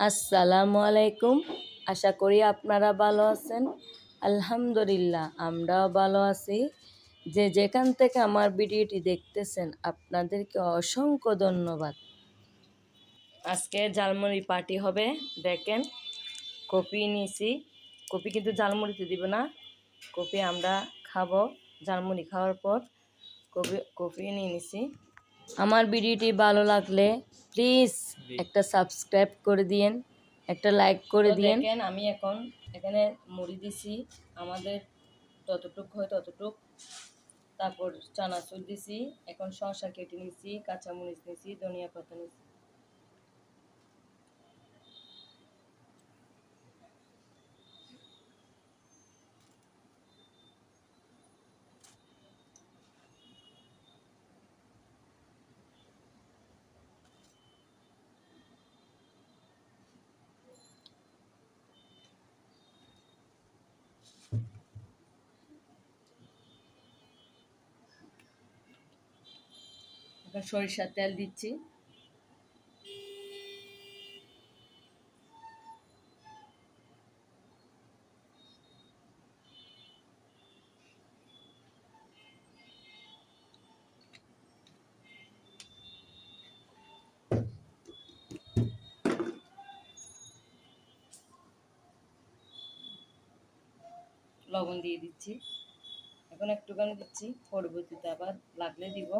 আসসালামু আলাইকুম আশা করি আপনারা ভালো আছেন। আলহামদুলিল্লাহ, আমরাও ভালো আছি। যে যেখান থেকে আমার ভিডিওটি দেখতেছেন, আপনাদেরকে অসংখ্য ধন্যবাদ। আজকে ঝালমুড়ি পার্টি হবে। দেখেন, কপি নিয়েছি। কপি কিন্তু ঝালমুড়িতে দিব না। কপি আমরা খাব ঝালমুড়ি খাওয়ার পর। কপি কপি নিয়ে নিছি। আমার ভিডিওটি ভালো লাগলে প্লিজ একটা সাবস্ক্রাইব করে দিয়েন একটা লাইক করে দিয়েন। আমি এখন এখানে মুড়ি দিছি আমাদের যতটুক হয় ততটুক। তারপর চানাচুর দিছি এখন শসা কেটে নিছি কাঁচামরিচ নিছি ধনিয়া পাতা নিছি। এখন সরিষার তেল দিচ্ছি। লবণ দিয়ে দিচ্ছি। এখন একটুখানি দিচ্ছি। পরবর্তীতে আবার লাগলে দিব।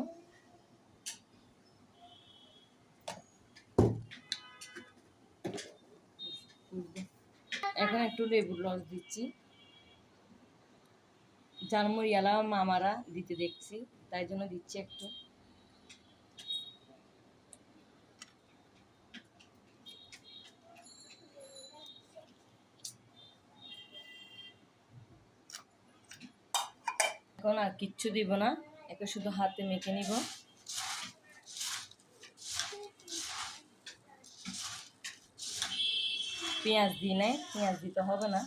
এখন একটু লেবুর রস দিচ্ছি। জালমুড়িয়ালা মামারা দিতে দেখছি, তাই জন্য দিচ্ছি একটু। এখন আর কিচ্ছু দিব না, একে শুধু হাতে মেখে নিব। পেঁয়াজ দিই নাই, পেঁয়াজ দিতে হবে না।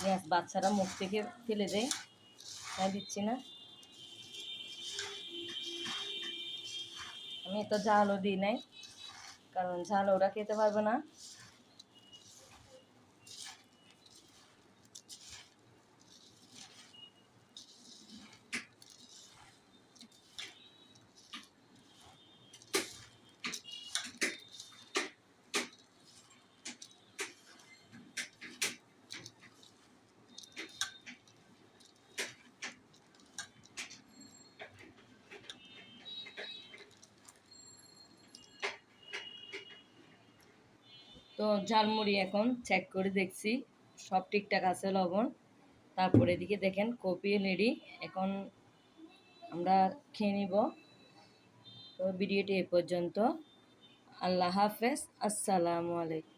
পেঁয়াজ বাচ্চারা মুখ থেকে ফেলে দেয়, তাই দিচ্ছি না। আমি তো ঝালও দিই নাই, কারণ ঝাল ওরা খেতে পারবে না। তো ঝালমুড়ি এখন চেক করে দেখছি। সব ঠিকঠাক আছে, লবণ। তারপরে এদিকে দেখেন কপি রেডি। এখন আমরা খেয়ে নিব। তো ভিডিওটি এ পর্যন্ত। আল্লাহ হাফেজ। আসসালামু আলাইকুম।